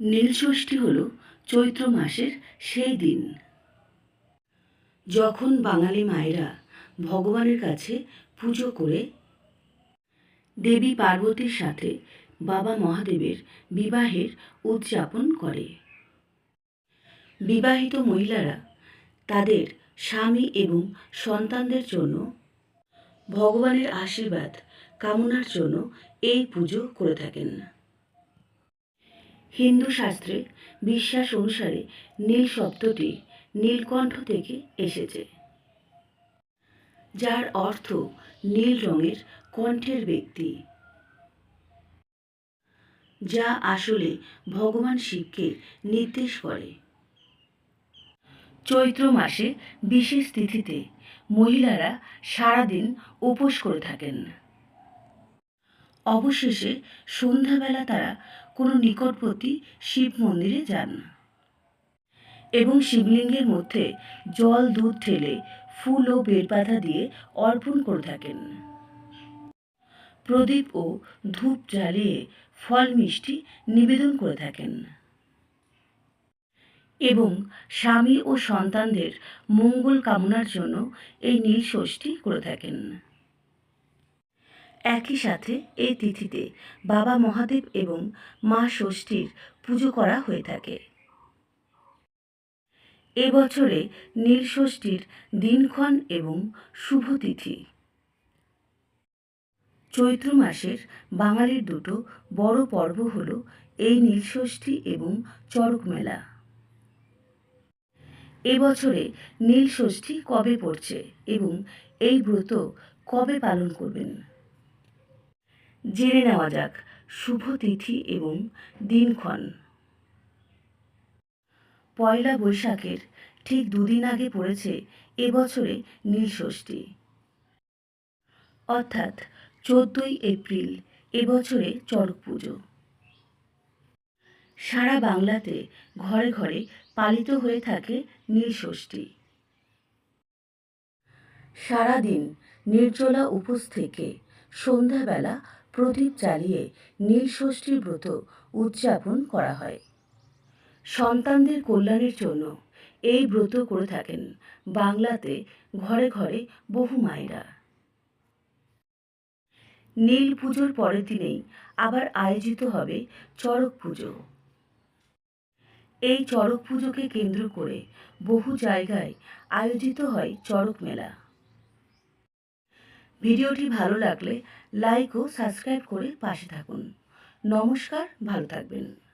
নীলষষ্ঠী হল চৈত্র মাসের সেই দিন। যখন বাঙালি মায়েরা ভগবানের কাছে পুজো করে, দেবী পার্বতীর সাথে বাবা মহাদেবের বিবাহের উদযাপন করে। বিবাহিত মহিলারা তাদের স্বামী এবং সন্তানদের জন্য ভগবানের আশীর্বাদ, কামনার জন্য এই পুজো করে থাকেন। হিন্দু শাস্ত্রে বিশ্বাস অনুসারে নীল শব্দটি নীলকণ্ঠ থেকে এসেছে, যার অর্থ নীল রঙের কণ্ঠের ব্যক্তি, যা আসলে ভগবান শিবকে নির্দেশ করে। চৈত্র মাসে বিশেষ তিথিতে মহিলারা সারাদিন উপোস করে থাকেন। অবশেষে সন্ধ্যাবেলা তারা কোনো নিকটবর্তী শিব মন্দিরে যান এবং শিবলিঙ্গের মধ্যে জল, দুধ ঢেলে ফুল ও বেলপাতা দিয়ে অর্পণ করে থাকেন। প্রদীপ ও ধূপ জ্বালিয়ে ফল মিষ্টি নিবেদন করে থাকেন। এবং স্বামী ও সন্তানদের মঙ্গল কামনার জন্য এই নীল ষষ্ঠী করে থাকেন। একই সাথে এই তিথিতে বাবা মহাদেব এবং মা ষষ্ঠীর পুজো করা হয়ে থাকে। এবছরে নীল ষষ্ঠীর দিনক্ষণ এবং শুভ তিথি। চৈত্র মাসের বাঙালির দুটো বড় পর্ব হল এই নীলষষ্ঠী এবং চড়ক মেলা। এবছরে নীল ষষ্ঠী কবে পড়ছে এবং এই ব্রত কবে পালন করবেন? জেনে নেওয়া যাক শুভ তিথি এবং দিনক্ষণ। পয়লা বৈশাখের ঠিক দুদিন আগে পড়েছে এবছরে নীলষষ্ঠী অর্থাৎ চোদ্দই এপ্রিল এবছরে চড়ক পুজো। সারা বাংলাতে ঘরে ঘরে পালিত হয়ে থাকে নীলষষ্ঠী সারাদিন নির্জলা উপোস থেকে সন্ধ্যাবেলা প্রদীপ জ্বালিয়ে নীলষষ্ঠীর ব্রত উদযাপন করা হয়। সন্তানদের কল্যাণের জন্য এই ব্রত করে থাকেন বাংলাতে ঘরে ঘরে বহু মায়েরা। নীল পুজোর পরের দিনেই আবার আয়োজিত হবে চড়ক পুজো। এই চড়ক পুজোকে কেন্দ্র করে বহু জায়গায় আয়োজিত হয় চড়ক মেলা। ভিডিওটি ভালো লাগলে লাইক ও সাবস্ক্রাইব করে পাশে থাকুন। নমস্কার, ভালো থাকবেন।